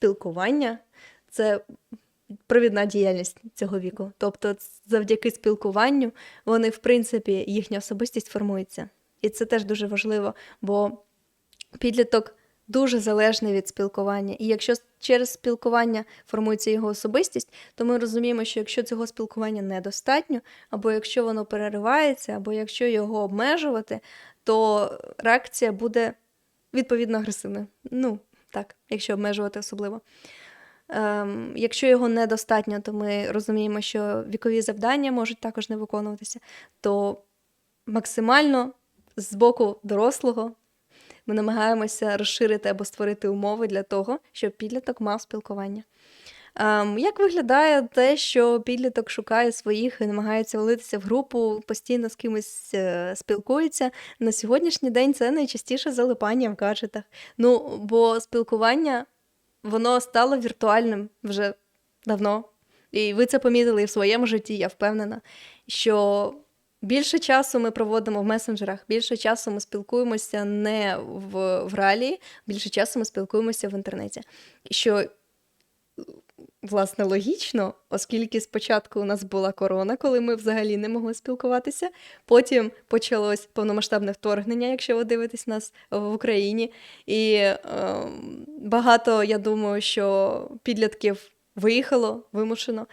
спілкування це провідна діяльність цього віку. Тобто, завдяки спілкуванню вони, в принципі, їхня особистість формується. І це теж дуже важливо, бо підліток дуже залежний від спілкування. І якщо через спілкування формується його особистість, то ми розуміємо, що якщо цього спілкування недостатньо, або якщо воно переривається, або якщо його обмежувати, то реакція буде відповідно агресивною. Ну, так, якщо обмежувати особливо. Ем, якщо його недостатньо, то ми розуміємо, що вікові завдання можуть також не виконуватися, то максимально з боку дорослого ми намагаємося розширити або створити умови для того, щоб підліток мав спілкування. Ем, як виглядає те, що підліток шукає своїх і намагається влитися в групу, постійно з кимось е, спілкується? На сьогоднішній день це найчастіше залипання в гаджетах. Ну, бо спілкування воно стало віртуальним вже давно. І ви це помітили і в своєму житті, я впевнена, що більше часу ми проводимо в месенджерах, більше часу ми спілкуємося не в, в реалії, більше часу ми спілкуємося в інтернеті. Що, власне, логічно, оскільки спочатку у нас була корона, коли ми взагалі не могли спілкуватися. Потім почалось повномасштабне вторгнення, якщо ви дивитесь нас в Україні. І е, багато, я думаю, що підлітків виїхало вимушено.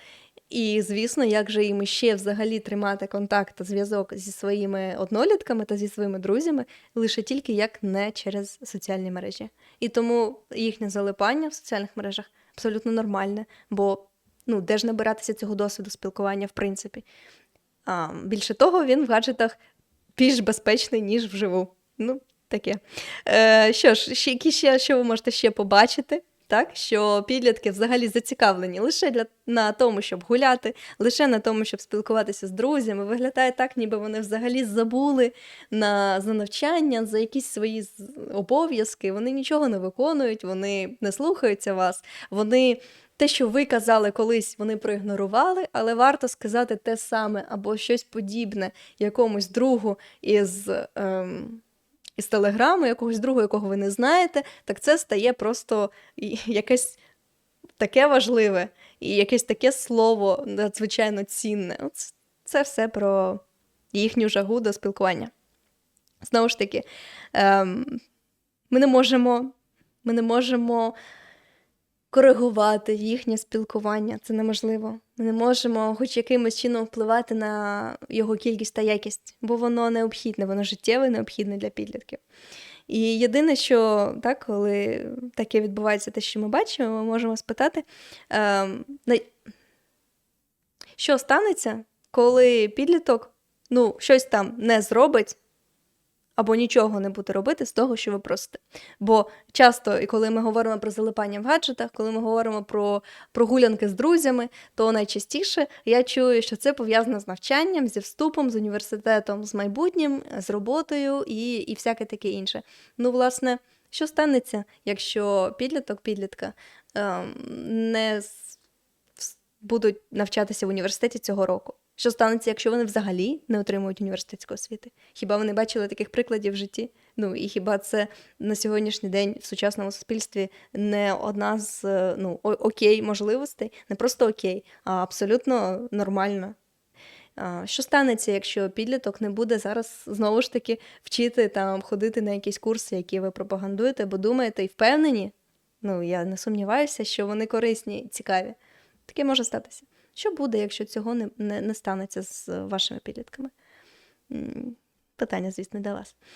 І, звісно, як же їм ще взагалі тримати контакт та зв'язок зі своїми однолітками та зі своїми друзями, лише тільки як не через соціальні мережі. І тому їхнє залипання в соціальних мережах абсолютно нормальне, бо ну, де ж набиратися цього досвіду спілкування, в принципі. А, більше того, він в гаджетах більш безпечний, ніж вживу. Ну, таке. Е, що ж, які ще, що ви можете ще побачити? Так, що підлітки взагалі зацікавлені лише для на тому, щоб гуляти, лише на тому, щоб спілкуватися з друзями. Виглядає так, ніби вони взагалі забули на за навчання, за якісь свої обов'язки. Вони нічого не виконують, вони не слухаються вас. Вони те, що ви казали колись, вони проігнорували, але варто сказати те саме або щось подібне якомусь другу із. Ем, із телеграму, якогось другого, якого ви не знаєте, так це стає просто якесь таке важливе і якесь таке слово надзвичайно цінне. Це все про їхню жагу до спілкування. Знову ж таки, ем, ми не можемо, ми не можемо коригувати їхнє спілкування. Це неможливо. Ми не можемо хоч якимось чином впливати на його кількість та якість, бо воно необхідне, воно життєве, необхідне для підлітків. І єдине, що так, коли таке відбувається, те, що ми бачимо, ми можемо спитати, на- що станеться, коли підліток ну, щось там не зробить. Або нічого не буде робити з того, що ви просите. Бо часто, і коли ми говоримо про залипання в гаджетах, коли ми говоримо про прогулянки з друзями, то найчастіше я чую, що це пов'язано з навчанням, зі вступом, з університетом, з майбутнім, з роботою і, і всяке таке інше. Ну, власне, що станеться, якщо підліток, підлітка ем, не будуть навчатися в університеті цього року? Що станеться, якщо вони взагалі не отримують університетської освіти? Хіба вони бачили таких прикладів в житті? Ну і хіба це на сьогоднішній день в сучасному суспільстві не одна з е, ну, окей можливостей, не просто окей, а абсолютно нормально. А, Що станеться, якщо підліток не буде зараз знову ж таки вчити там ходити на якісь курси, які ви пропагандуєте, бо думаєте і впевнені? Ну я не сумніваюся, що вони корисні і цікаві. Таке може статися. Що буде, якщо цього не, не, не станеться з вашими підлітками? Питання, звісно, для вас.